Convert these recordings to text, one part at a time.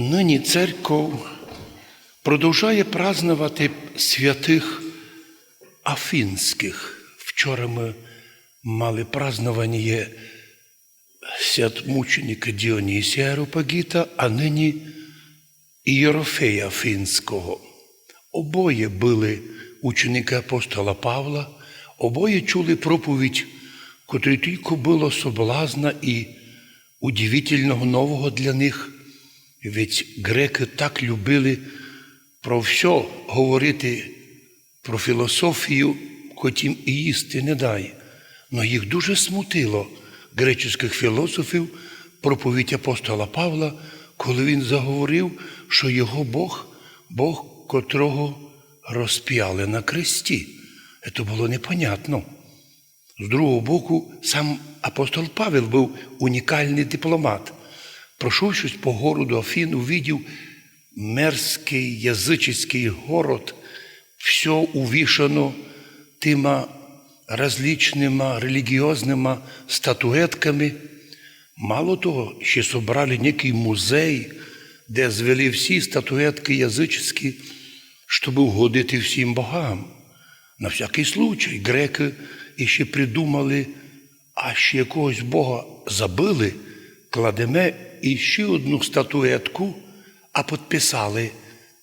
Нині церков продовжує празнувати святих афінських. Вчора ми мали празднування свят мученика Діонісія Аеропагіта, а нині Єрофея Афінського. Обоє були ученики апостола Павла, обоє чули проповідь, котрій тільки було соблазна і удивительного нового для них. Ведь греки так любили про все говорити, про філософію, хоч їм і їсти не дай. Но їх дуже смутило греческих філософів проповідь апостола Павла, коли він заговорив, що його Бог, Бог, котрого розп'яли на кресті. Це було непонятно. З другого боку, сам апостол Павел був унікальний дипломат. Прошовшись по городу Афін, увидів мерзкий язичний город, все увішано тима различними релігіозними статуетками. Мало того, ще собрали некий музей, де звели всі статуетки язичні, щоб угодити всім богам. На всякий случай греки іще придумали, а ще якогось Бога забили, кладемо іще одну статуетку, а підписали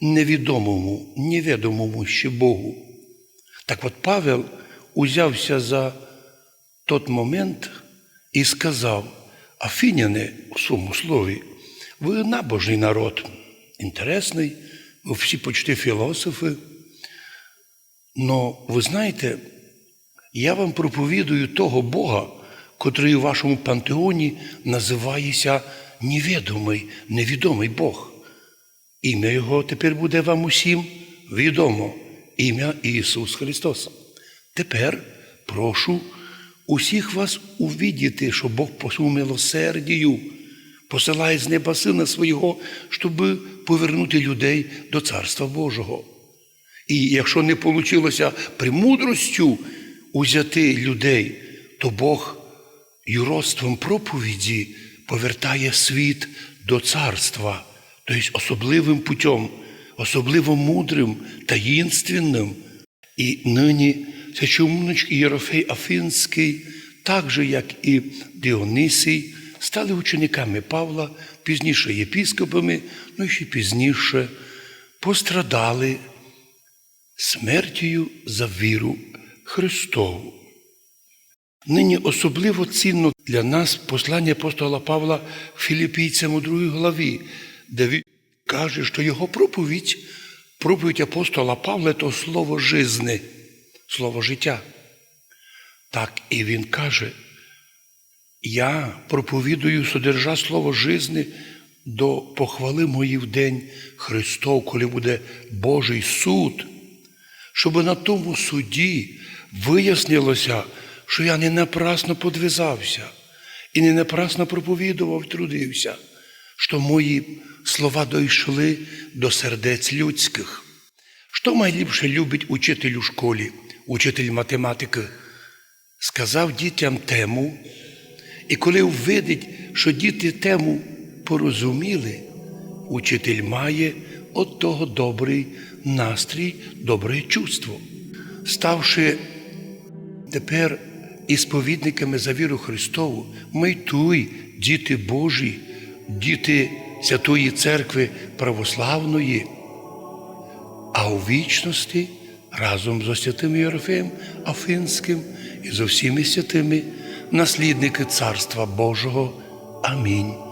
невідомому, невідомому ще Богу. Так от Павел узявся за той момент і сказав, Афіняни у своєму слові, ви набожний народ, інтересний, ви всі почти філософи. Но ви знаєте, я вам проповідую того Бога, котрий у вашому пантеоні називається невідомий, невідомий Бог. Ім'я Його тепер буде вам усім відомо, ім'я Ісус Христос. Тепер прошу усіх вас увідіти, що Бог по милосердію посилає з неба Сина Свого, щоб повернути людей до Царства Божого. І якщо не вийшло премудростю узяти людей, то Бог юродством проповіді повертає світ до царства, тобто особливим путем, особливо мудрим, таїнственним. І нині священнички Єрофей Афінський, так же, як і Діонисій, стали учениками Павла, пізніше єпіскопами, ну і ще пізніше пострадали смертю за віру Христову. Нині особливо цінно для нас послання апостола Павла Філіпійцям у другій главі, де він каже, що його проповідь, проповідь апостола Павла то слово жизни, слово життя. Так і він каже, я проповідую содержа слово жизни до похвали мої в день Христов, коли буде Божий суд, щоб на тому суді вияснилося, що я не напрасно подвизався і не напрасно проповідував, трудився, що мої слова дійшли до сердець людських. Що найліпше любить учитель у школі, учитель математики? Сказав дітям тему, і коли видить, що діти тему порозуміли, учитель має от того добрий настрій, добре чувство. Ставши тепер ісповідниками за віру Христову, ми туй, діти Божі, діти Святої Церкви Православної, а у вічності разом з святим Єрофеєм Афинським і з усіми святими наслідники Царства Божого. Амінь.